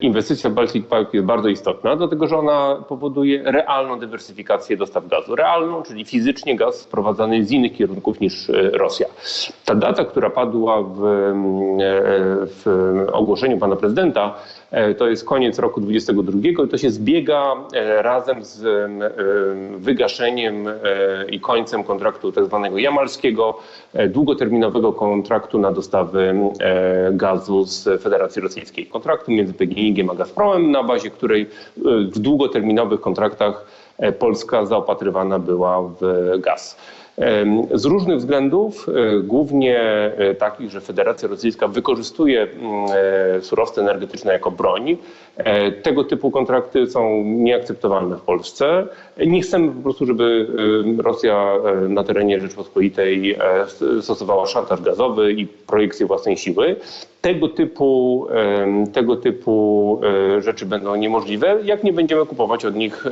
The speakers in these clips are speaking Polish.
Inwestycja Baltic Pipe jest bardzo istotna, dlatego że ona powoduje realną dywersyfikację dostaw gazu. Realną, czyli fizycznie gaz sprowadzany z innych kierunków niż e, Rosja. Ta data, która padła w, e, w ogłoszeniu pana prezydenta, e, to jest koniec roku 2022 i to się zbiega razem z wygaszeniem i końcem kontraktu tak zwanego jamalskiego, długoterminowego kontraktu na dostawy gazu z Federacji Rosyjskiej. Kontraktu między PGNiG a Gazpromem, na bazie której w długoterminowych kontraktach Polska zaopatrywana była w gaz. Z różnych względów, e, głównie e, takich, że Federacja Rosyjska wykorzystuje mm, e, surowce energetyczne jako broń, tego typu kontrakty są nieakceptowalne w Polsce. Nie chcemy po prostu, żeby Rosja na terenie Rzeczpospolitej stosowała szantaż gazowy i projekcję własnej siły. Tego typu, tego typu rzeczy będą niemożliwe, jak nie będziemy kupować od nich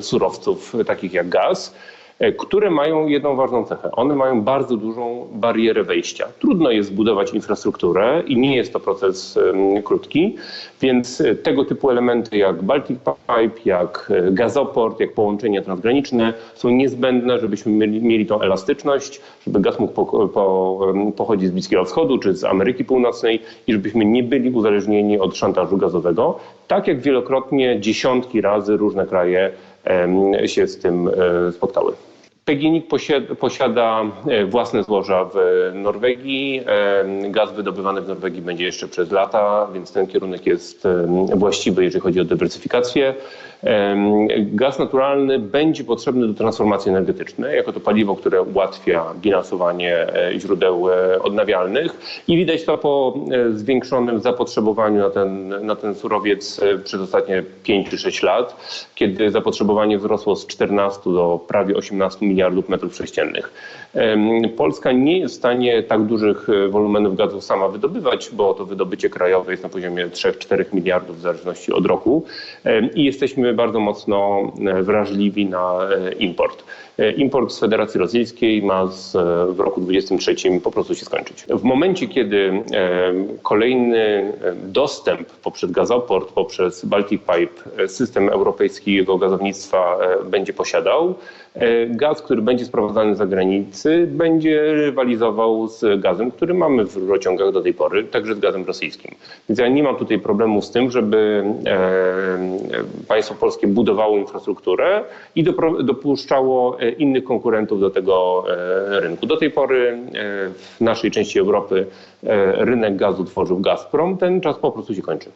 surowców takich jak gaz. E, które mają jedną ważną cechę. One mają bardzo dużą barierę wejścia. Trudno jest zbudować infrastrukturę i nie jest to proces krótki, więc e, tego typu elementy jak Baltic Pipe, jak e, gazoport, jak połączenia transgraniczne są niezbędne, żebyśmy mieli, tą elastyczność, żeby gaz mógł po, po, pochodzić z Bliskiego Wschodu czy z Ameryki Północnej i żebyśmy nie byli uzależnieni od szantażu gazowego, tak jak wielokrotnie dziesiątki razy różne kraje się z tym e, spotkały. PGNiG posiada e, własne złoża w Norwegii. Gaz wydobywany w Norwegii będzie jeszcze przez lata, więc ten kierunek jest właściwy, jeżeli chodzi o dywersyfikację. Gaz naturalny będzie potrzebny do transformacji energetycznej, jako to paliwo, które ułatwia bilansowanie e, źródeł e, odnawialnych i widać to po zwiększonym zapotrzebowaniu na ten, na ten surowiec przez ostatnie 5 czy 6 lat, kiedy zapotrzebowanie wzrosło z 14 do prawie 18 milionów miliardów metrów sześciennych. Polska nie jest w stanie tak dużych e, wolumenów gazu sama wydobywać, bo to wydobycie krajowe jest na poziomie 3-4 miliardów w zależności od roku i jesteśmy bardzo mocno e, wrażliwi na e, import. Import z Federacji Rosyjskiej ma z, w roku 2023 po prostu się skończyć. W momencie, kiedy kolejny dostęp poprzez gazoport, poprzez Baltic Pipe, system europejskiego gazownictwa będzie posiadał, gaz, który będzie sprowadzany z będzie rywalizował z gazem, który mamy w rurociągach do tej pory, także z gazem rosyjskim. Więc ja nie mam tutaj problemu z tym, żeby e, państwo polskie budowało infrastrukturę i dopuszczało e, innych konkurentów do tego e, rynku. Do tej pory w naszej części Europy rynek gazu tworzył Gazprom, ten czas po prostu się kończy.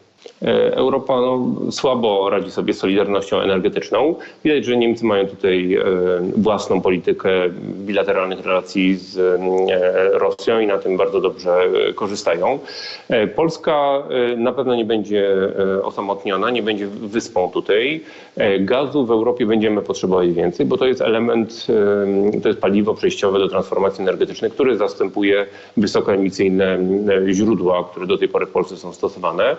Europa no, słabo radzi sobie z solidarnością energetyczną. Widać, że Niemcy mają tutaj własną politykę bilateralnych relacji z e, Rosją i na tym bardzo dobrze e, korzystają. E, Polska na pewno nie będzie osamotniona, nie będzie wyspą tutaj. Gazu w Europie będziemy potrzebować więcej, bo to jest element, to jest paliwo przejściowe do transformacji energetycznej, które zastępuje wysokoemisyjne źródła, które do tej pory w Polsce są stosowane.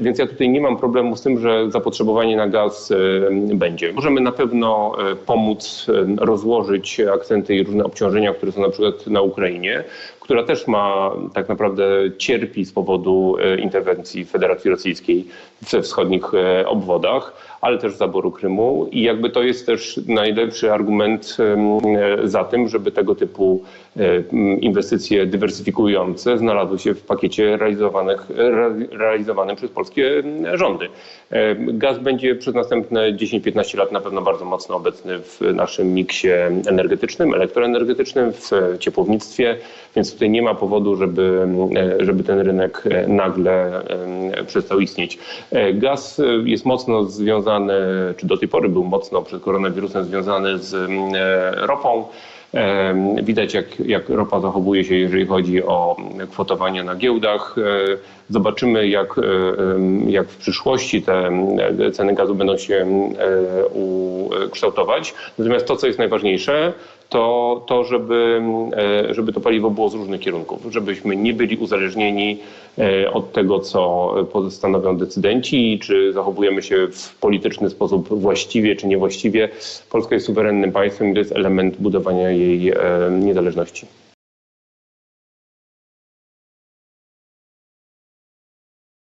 Więc ja tutaj nie mam problemu z tym, że zapotrzebowanie na gaz będzie. Możemy na pewno pomóc rozłożyć akcenty i różne obciążenia, które są na przykład na Ukrainie, która też ma tak naprawdę cierpi z powodu e, interwencji Federacji Rosyjskiej we wschodnich e, obwodach, ale też zaboru Krymu i jakby to jest też najlepszy argument e, za tym, żeby tego typu inwestycje dywersyfikujące znalazły się w pakiecie realizowanych, realizowanym przez polskie rządy. Gaz będzie przez następne 10-15 lat na pewno bardzo mocno obecny w naszym miksie energetycznym, elektroenergetycznym, w ciepłownictwie, więc tutaj nie ma powodu, żeby, e, żeby ten rynek e, nagle e, przestał istnieć. Gaz jest mocno związany, czy do tej pory był mocno przed koronawirusem związany z ropą. Widać, jak, jak ropa zachowuje się, jeżeli chodzi o kwotowanie na giełdach. Zobaczymy, jak, jak w przyszłości te ceny gazu będą się ukształtować. Natomiast to, co jest najważniejsze, to, to żeby, e, żeby to paliwo było z różnych kierunków, żebyśmy nie byli uzależnieni e, od tego, co stanowią decydenci, czy zachowujemy się w polityczny sposób właściwie, czy niewłaściwie. Polska jest suwerennym państwem i to jest element budowania jej e, niezależności.